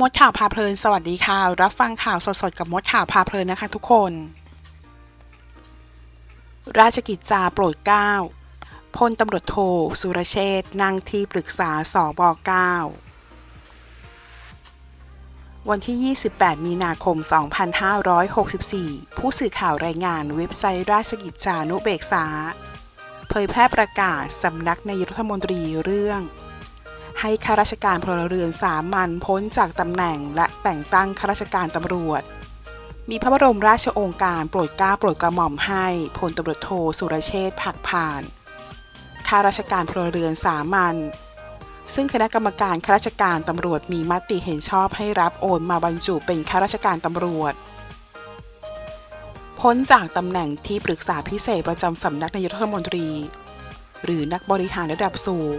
มดข่าวพาเพลิน สวัสดีค่ะ รับฟังข่าวสดๆ กับมดข่าวพาเพลินนะคะทุกคน ราชกิจจาโปรดเกล้าพลตำรวจโท สุรเชษนั่งที่ปรึกษาสบเก้าวันที่ 28 มีนาคม 2564 ผู้สื่อข่าวรายงานเว็บไซต์ราชกิจจานุเบกษา เผยแพร่ประกาศสำนักนายรัฐมนตรีเรื่อง ให้ข้าราชการพลเรือนสามัญพ้นจากตำแหน่ง และแต่งตั้งข้าราชการตำรวจ มีพระบรมราชโองการโปรดเกล้าโปรดกระหม่อมให้พลตำรวจโทสุรเชษฐ์ผักผ่านข้าราชการพลเรือนสามัญซึ่งคณะกรรมการข้าราชการตำรวจมีมติเห็นชอบให้รับโอนมาบรรจุเป็นข้าราชการตำรวจ พ้นจากตำแหน่งที่ปรึกษาพิเศษประจำสำนักนายกรัฐมนตรี หรือนักบริหารระดับสูง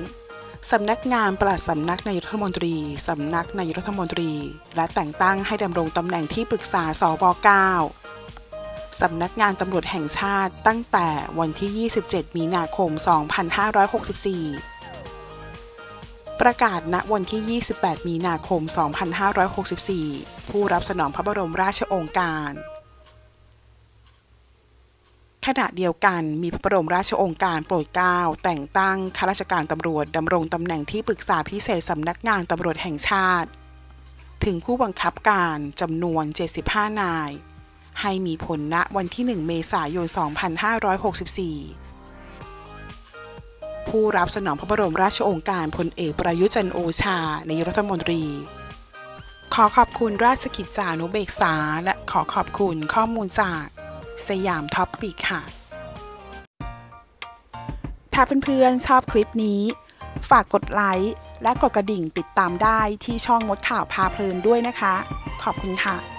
สำนักงานปลัดสำนักนายรัฐมนตรี สำนักนายรัฐมนตรี และแต่งตั้งให้ดำรงตำแหน่งที่ปรึกษาสบ9สำนักงานตำรวจแห่งชาติตั้งแต่วันที่ 27 มีนาคม 2564 ประกาศณวันที่ 28 มีนาคม 2564 ผู้รับสนองพระบรมราชโองการ ขณะเดียวกันมีพระบรมราชองค์การโปรดเกล้าแต่งตั้งข้าราชการตำรวจดำรงตำแหน่งที่ปรึกษาพิเศษสำนักงานตำรวจแห่งชาติ ถึงผู้บังคับการจำนวน 75 นาย ให้มีผลณวันที่ 1 เมษายน 2564ผู้รับสนองพระบรมราชโองการพลเอกประยุจันโอชานายรัฐมนตรี ขอขอบคุณราชกิจจานุเบกษา และขอขอบคุณข้อมูลจาก สยามท็อปปิกค่ะ ถ้าเพื่อนๆชอบคลิปนี้ ฝากกดไลค์และกดกระดิ่งติดตามได้ที่ช่องมดข่าวพาเพลินด้วยนะคะ ขอบคุณค่ะ